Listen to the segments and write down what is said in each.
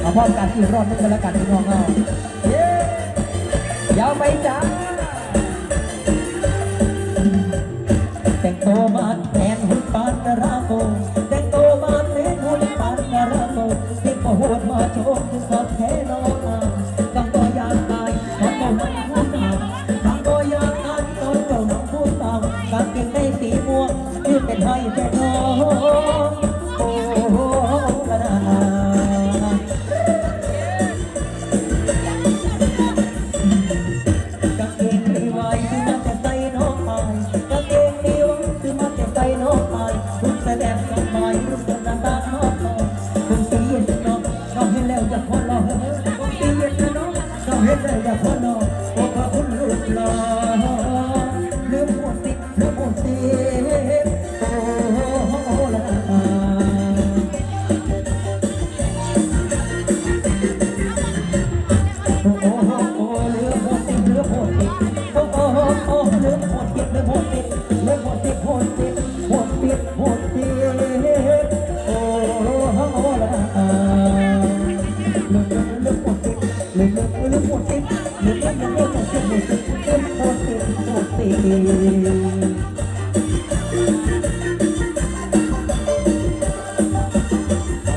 เอาพร้อมกันอีกรอบนึงกันแล้วกันพี่น้องเอาเย้ยาวไปจ้า love.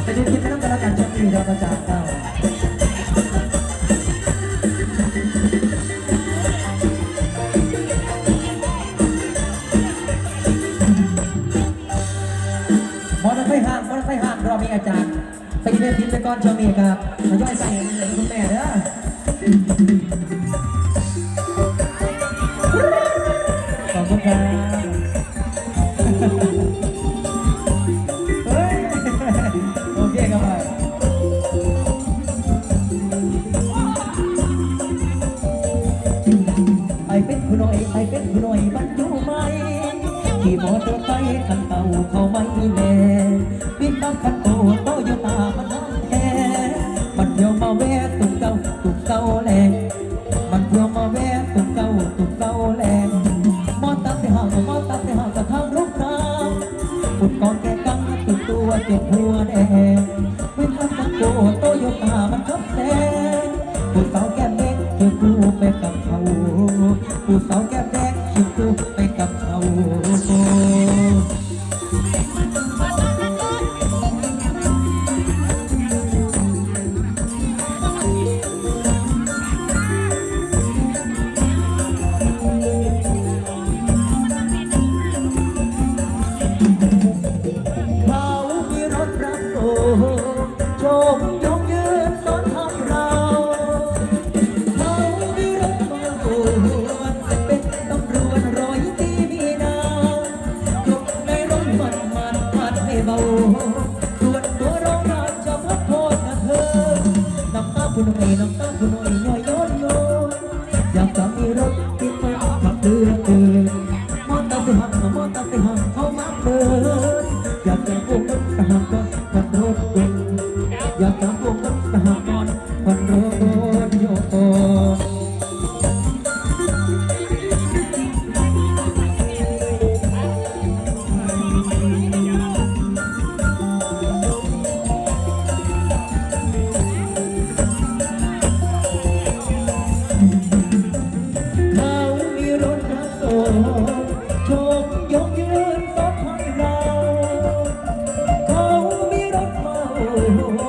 ไปดูคลิปนั้นกันแล้วกันะมีเราก็จะเต้าหมอนักไฟห้างมอนักไฟห้างรอมีอาจารย์ไปกินเลี้ยงไปก่อนช่วงนี้ครับมาย่อยใส่คุณแม่เด้อ กับไปอเป็ดผู้น้อยไอเป็ดผู้น้อยมันอยู่ไหมขี่มอเตอร์ไซค์คันเต่าเขาไม่แน่ปิดต้งขันโตโตอยู่ตามันน้ำแท้มันเดียวมาแวะตุกเก่าตุกเก่าแรงมันเดียวมาแวะตุกเก่าตุกเก่าแรง สาแก้มแดงคิวกูไปกับเขาเขามีรับโชค คุณไม่น้องกคุณไม่ย่อยย้อนโยนอยากจะมีรถติดมาขับเรือเมือมอเตอร์สิหักมอเตอร์สิหักเขามาเดินอยากจะพวกนั้นหักก็ขับรถเดินอยากจะพวกนั้น Oh,